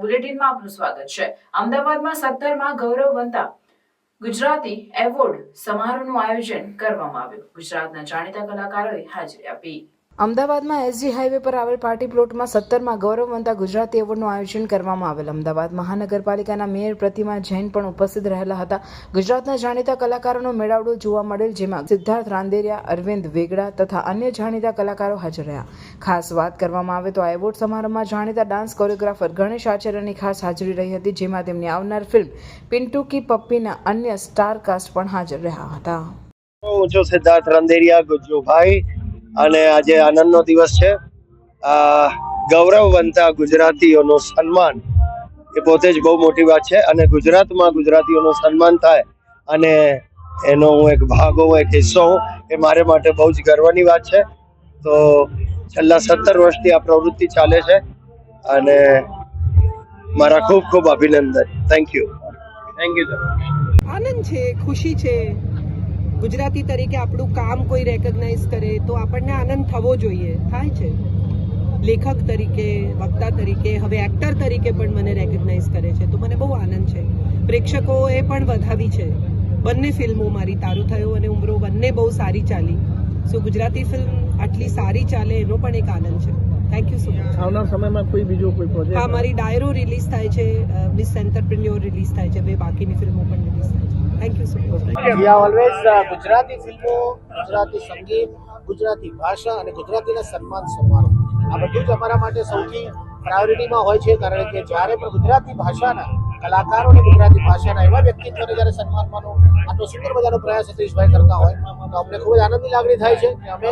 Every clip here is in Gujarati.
બુલેટિનમાં આપનું સ્વાગત છે. અમદાવાદમાં સત્તરમાં ગૌરવ વંતા ગુજરાતી એવોર્ડ સમારોહનું આયોજન કરવામાં આવ્યું. ગુજરાતના જાણીતા કલાકારોએ હાજરી આપી. અમદાવાદમાં એસજી હાઈવે પર આવેલ પાર્ટી પ્લોટમાં સત્તરમાં ગૌરવવંતા ગુજરાતી એવોર્ડનું આયોજન કરવામાં આવેલ. અમદાવાદ મહાનગરપાલિકાના મેયર પ્રતિમા જૈન પણ ઉપસ્થિત રહેલા હતા. ગુજરાતના જાણીતા કલાકારોનો મેળાવડો જોવા મળેલ જેમાં સિદ્ધાર્થ રાંદેરિયા, અરવિંદ વેગડા તથા અન્ય જાણીતા કલાકારો હાજર રહ્યા. ખાસ વાત કરવામાં આવે તો આ એવોર્ડ સમારોહમાં જાણીતા ડાન્સ કોરિયોગ્રાફર ગણેશ આચાર્યની ખાસ હાજરી રહી હતી, જેમાં તેમની આવનાર ફિલ્મ પિન્ટુ કી પપ્પીના અન્ય સ્ટાર કાસ્ટ પણ હાજર રહ્યા હતા. હું છું સિદ્ધાર્થ રંદેરિયા, ગુજ્જુભાઈ અને આજે આનંદનો દિવસ છે. આ ગૌરવવંતા ગુજરાતીઓનું સન્માન એ પોતે જ બહુ મોટી વાત છે અને ગુજરાતમાં ગુજરાતીઓનું સન્માન થાય અને એનો હું એક ભાગ હોઉં એક હિસ્સો હું એ મારે માટે બહુ જ ગર્વની વાત છે. તો છેલ્લા સત્તર વર્ષથી આ પ્રવૃત્તિ ચાલે છે અને મારા ખૂબ ખૂબ અભિનંદન. થેન્ક યુ થેન્ક યુ આનંદ છે ખુશી છે. ગુજરાતી તરીકે આપણું કામ કોઈ રેકગ્નાઇઝ કરે તો આપણને આનંદ થવો જોઈએ. થાય છે. લેખક તરીકે વક્તા તરીકે હવે એક્ટર તરીકે પણ મને રેકગ્નાઇઝ કરે છે. તો મને બહુ આનંદ છે. પ્રેક્ષકોએ પણ વધાવી છે. બંને ફિલ્મો મારી તારું થયું અને ઉમરો બંને બહુ સારી ચાલી. સો ગુજરાતી ફિલ્મ આટલી સારી ચાલે એનો પણ એક આનંદ છે. થેન્ક યુ સો મચ આવનાર સમયમાં કોઈ બીજો કોઈ પ્રોજેક્ટ હા મારી ડાયરો રિલીઝ થાય છે. મિસ એન્ટરપ્રિન્યોર રિલીઝ થાય છે. બે બાકીની ફિલ્મો પણ રિલીઝ ગુજરાતી ફિલ્મો ગુજરાતી સંગીત ગુજરાતી ભાષા અને ગુજરાતીના સન્માન સમારોહ આ બધું જ અમારા માટે સૌથી પ્રાયોરિટીમાં હોય છે કારણ કે જ્યારે પણ ગુજરાતી ભાષાના કલાકારો અને ગુજરાતી ભાષાના એવા વ્યક્તિત્વને જ્યારે સન્માનવાનો આટલો સુંદર મજાનો પ્રયાસ સતીશભાઈ કરતા હોય, તો અમને ખૂબ જ આનંદની લાગણી થાય છે કે અમે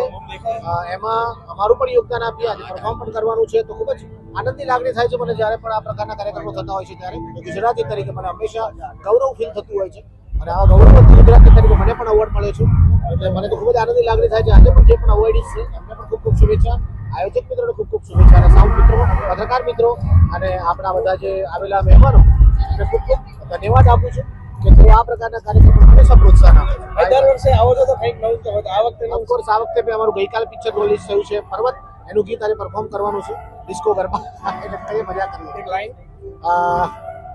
એમાં અમારું પણ યોગદાન આપીએ, આજે પરફોર્મ પણ કરવાનું છે, તો ખૂબ જ આનંદની લાગણી થાય છે મને જ્યારે પણ આ પ્રકારના કાર્યક્રમો થતા હોય છે ત્યારે. ગુજરાતી તરીકે મને હંમેશા ગૌરવ ફીલ થતું હોય છે. અને આ ગૌરવવંતી ગુજરાતી તરીકે મને પણ અવોર્ડ મળ્યો છે. એટલે મને તો ખૂબ જ આનંદની લાગણી થાય છે. આજે પણ જે પણ અવોર્ડીઝ છે એમને પણ ખૂબ ખૂબ શુભેચ્છા. આયોજક મિત્રોને ખૂબ ખૂબ શુભેચ્છા અને સાઉન્ડ મિત્રો પત્રકાર મિત્રો અને આપણા બધા જે આવેલા મહેમાનો એમને ખૂબ ખૂબ ધન્યવાદ આપું છું કે તેઓ આ પ્રકારના કાર્યક્રમો હંમેશા પ્રોત્સાહન આપે દર વર્ષે આવો છો તો કંઈક નવું તો આ વખતે ઓફકોર્સ આ વખતે અમારું ગઈકાલે પિક્ચર રિલીઝ થયું છે. પર્વત એનું ગીત આજે પરફોર્મ કરવાનું છે. ડિસ્કો ગરબા. એટલે કઈ મજા કરીએ. એક લાઈન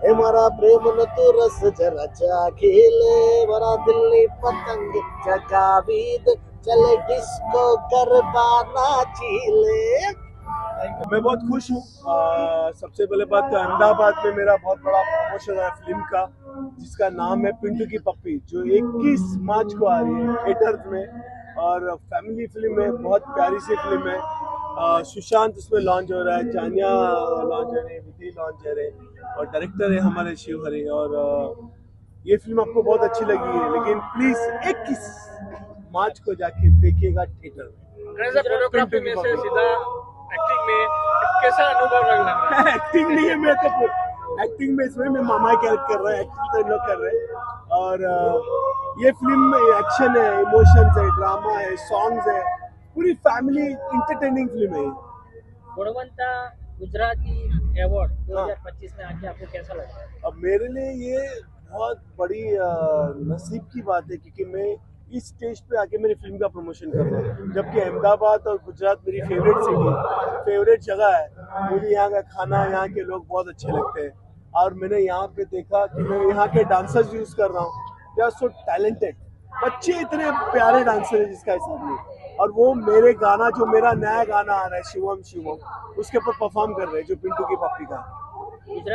એ મારા પ્રેમ ન તું રસ જરા ચાખીલે મારા દિલની પતંગ ચગાવી દે ચલે ડિસ્કો ગરબા નાચી લે मैं बहुत खुश हूँ आ, सबसे पहले बात तो अहमदाबाद में मेरा बहुत बड़ा प्रमोशन है फिल्म का जिसका नाम है पिंटू की पप्पी जो 21 मार्च को आ रही है थिएटर्स में और फैमिली फिल्म है बहुत प्यारी सी फिल्म है आ, सुशांत उसमें लॉन्च हो रहा है जानिया लॉन्च हो रही है विधि लॉन्च हो रहे हैं और डायरेक्टर है हमारे शिव हरि और ये फ़िल्म आपको बहुत अच्छी लगी है लेकिन प्लीज़ 21 मार्च को जाके देखिएगा थिएटर में। फोटोग्राफी में से सीधा एक्टिंग में कैसा अनुभव लग रहा है? एक्टिंग नहीं है मैं तो एक्टिंग में इसमें मैं मामा कैरेक्ट कर रहा है एक्टिंग तो लोग कर रहे हैं। और ये फ़िल्म में एक्शन है इमोशंस है ड्रामा है सॉन्ग्स है पूरी फैमिली इंटरटेनिंग फ़िल्म है गुणवंता गुजराती अवार्ड 2025 में आके आपको कैसा लगा? अब मेरे लिए ये बहुत बड़ी नसीब की बात है क्योंकि मैं इस स्टेज पे आके मेरी फ़िल्म का प्रमोशन कर रहा हूँ। जबकि अहमदाबाद और गुजरात मेरी फेवरेट सिटी फेवरेट जगह है। मुझे यहाँ का खाना यहाँ के लोग बहुत अच्छे लगते हैं। और मैंने यहाँ पे देखा कि मैं यहाँ के डांसर्स यूज़ कर रहा हूँ। दे आर सो टैलेंटेड बच्चे इतने प्यारे डांसर है जिसका हिसाब नहीं और वो मेरे गाना जो मेरा नया गाना आ रहा है शिवम शिवम उसके ऊपर परफॉर्म कर रहे हैं जो पिंटू की पप्पी का है। गुजरात